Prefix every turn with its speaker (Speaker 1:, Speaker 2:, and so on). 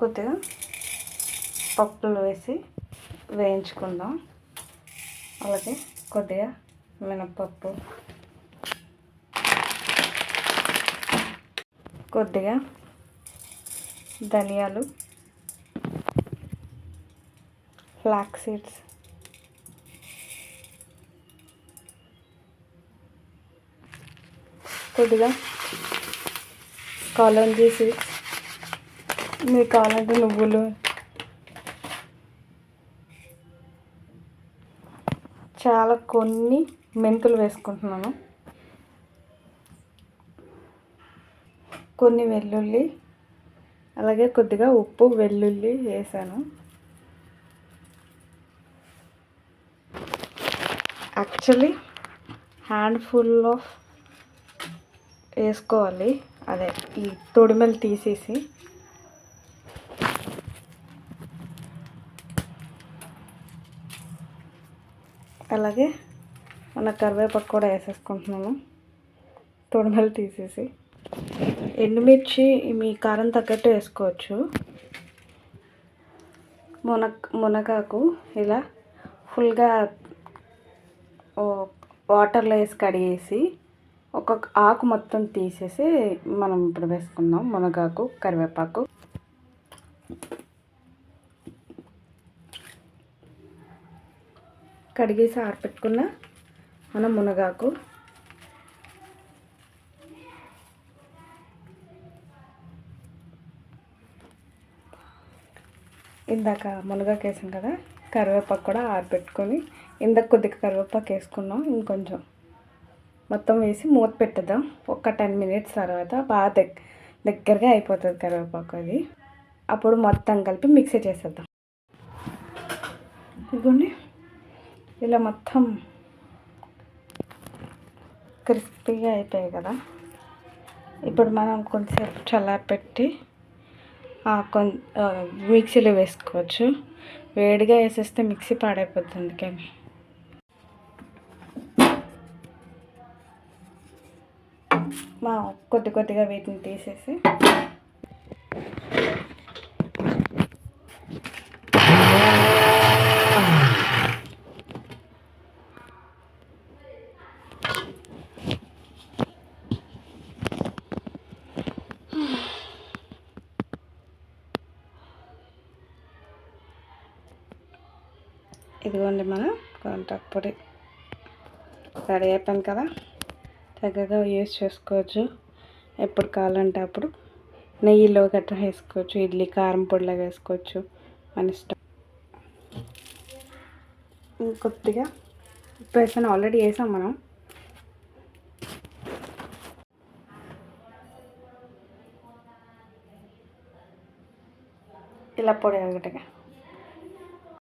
Speaker 1: కొద్దిగా పప్పులు వేసి వేయించుకుందాం. అలాగే కొద్దిగా మినప్పప్పు కొద్దిగా ధనియాలు ఫ్లాక్ సీడ్స్. కొద్దిగా కాలంజీ సీడ్స్. మీకు కావాలంటే నువ్వులు. చాలా కొన్ని మెంతులు వేసుకుంటున్నాను. కొన్ని వెల్లుల్లి అలాగే కొద్దిగా ఉప్పు వెల్లుల్లి వేసాను. యాక్చువల్లీ హ్యాండ్ఫుల్ ఆఫ్ వేసుకోవాలి. అదే ఈ తొడిమెలు తీసేసి అలాగే మన కరివేపాకు కూడా వేసేసుకుంటున్నాను తొడమలు తీసేసి. ఎండుమిర్చి మీ కారం తగ్గట్టు వేసుకోవచ్చు. మున మునగాకు ఇలా ఫుల్గా వాటర్లో వేసి కడిగేసి ఒక్కొక్క ఆకు మొత్తం తీసేసి మనం ఇప్పుడు వేసుకుందాం. మునగాకు కరివేపాకు. కడిగేసి ఆరపెట్టుకున్న మన మునగాకు. ఇందాక మునగాకు వేసాం కదా కరివేపాకు కూడా ఆరబెట్టుకొని ఇందాక కొద్దిగా కరివేపాకు వేసుకున్నాం ఇంకొంచెం. మొత్తం వేసి మూత పెట్టేద్దాం. ఒక టెన్ మినిట్స్ తర్వాత బాగా దగ్గ దగ్గరగా అయిపోతుంది కరివేపాకు అది. అప్పుడు మొత్తం కలిపి మిక్సీ చేసేద్దాం. ఇదిగోండి. ఇలా మొత్తం క్రిస్పీగా అయిపోయాయి కదా. ఇప్పుడు మనం కొంచెంసేపు చల్లారపెట్టి కొం మిక్సీలో వేసుకోవచ్చు. వేడిగా వేసేస్తే మిక్సీ పాడైపోతుంది కానీ. మా కొద్ది కొద్దిగా వీటిని తీసేసి ఇదిగోండి మన పొడి. రెడీ అయిపోయింది కదా? చక్కగా యూస్ చేసుకోవచ్చు. ఎప్పుడు కావాలంటే అప్పుడు. నెయ్యిలో గట్రా వేసుకోవచ్చు ఇడ్లీ కారం పొడిలా వేసుకోవచ్చు మన ఇష్టం. ఇంకొద్దిగా ఉప్పు వేసాను ఆల్రెడీ వేసాం మనం. ఇలా పొడి ఒకటిగా